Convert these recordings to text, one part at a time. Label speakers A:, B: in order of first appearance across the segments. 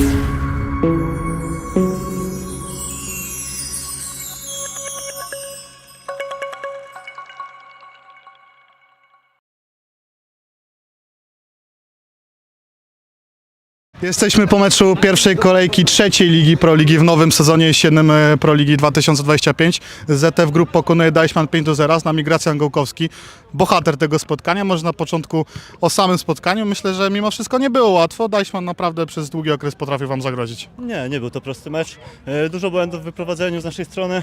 A: Thank you. Jesteśmy po meczu pierwszej kolejki trzeciej Ligi Pro Ligi w nowym sezonie jesiennym e, Pro Ligi 2025. ZF Group pokonuje Deichmann 5 do 0, z nami Gracjan Gołkowski, bohater tego spotkania. Może na początku o samym spotkaniu. Myślę, że mimo wszystko nie było łatwo. Deichmann naprawdę przez długi okres potrafił Wam zagrozić.
B: Nie, nie był to prosty mecz. E, Dużo błędów w wyprowadzeniu z naszej strony,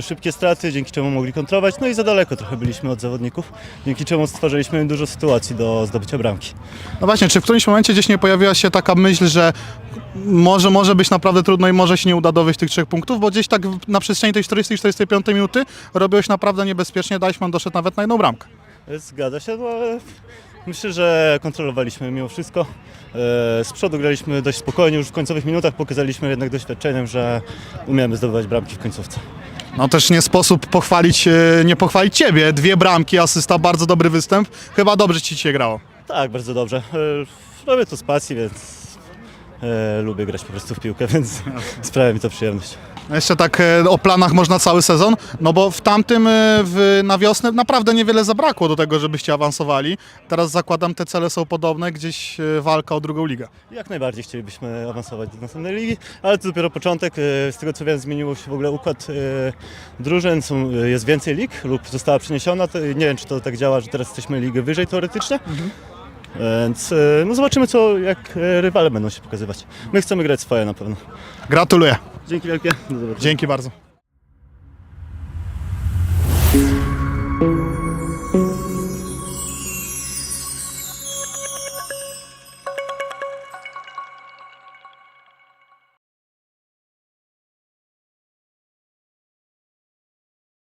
B: szybkie straty, dzięki czemu mogli kontrolować. No i za daleko trochę byliśmy od zawodników, dzięki czemu stworzyliśmy dużo sytuacji do zdobycia bramki.
A: No właśnie, czy w którymś momencie gdzieś nie pojawiła się taka myśl, że może, może być naprawdę trudno i może się nie uda dowieść tych trzech punktów, bo gdzieś tak na przestrzeni tej 40-45 minuty robiłeś naprawdę niebezpiecznie. Deichmann doszedł nawet na jedną bramkę.
B: Zgadza się, no ale myślę, że kontrolowaliśmy mimo wszystko. E, Z przodu graliśmy dość spokojnie, już w końcowych minutach pokazaliśmy jednak doświadczeniem, że umiemy zdobywać bramki w końcówce.
A: No też nie sposób pochwalić, e, nie pochwalić Ciebie. Dwie bramki, asysta, bardzo dobry występ. Chyba dobrze Ci dzisiaj grało.
B: Tak, bardzo dobrze. E, Robię to z pasji, więc e, lubię grać po prostu w piłkę, więc sprawia mi to przyjemność.
A: Jeszcze tak e, o planach można cały sezon, no bo w tamtym e, w, na wiosnę naprawdę niewiele zabrakło do tego, żebyście awansowali. Teraz zakładam te cele są podobne, gdzieś e, walka o drugą ligę.
B: Jak najbardziej chcielibyśmy awansować do następnej ligi, ale to dopiero początek. E, Z tego co wiem, zmieniło się w ogóle układ e, drużyn, są, jest więcej lig lub została przeniesiona. To, nie wiem, czy to tak działa, że teraz jesteśmy ligę wyżej teoretycznie. Więc e, no zobaczymy, co, jak e, rywale będą się pokazywać. My chcemy grać swoje na pewno.
A: Gratuluję.
B: Dzięki wielkie.
A: Dzięki bardzo.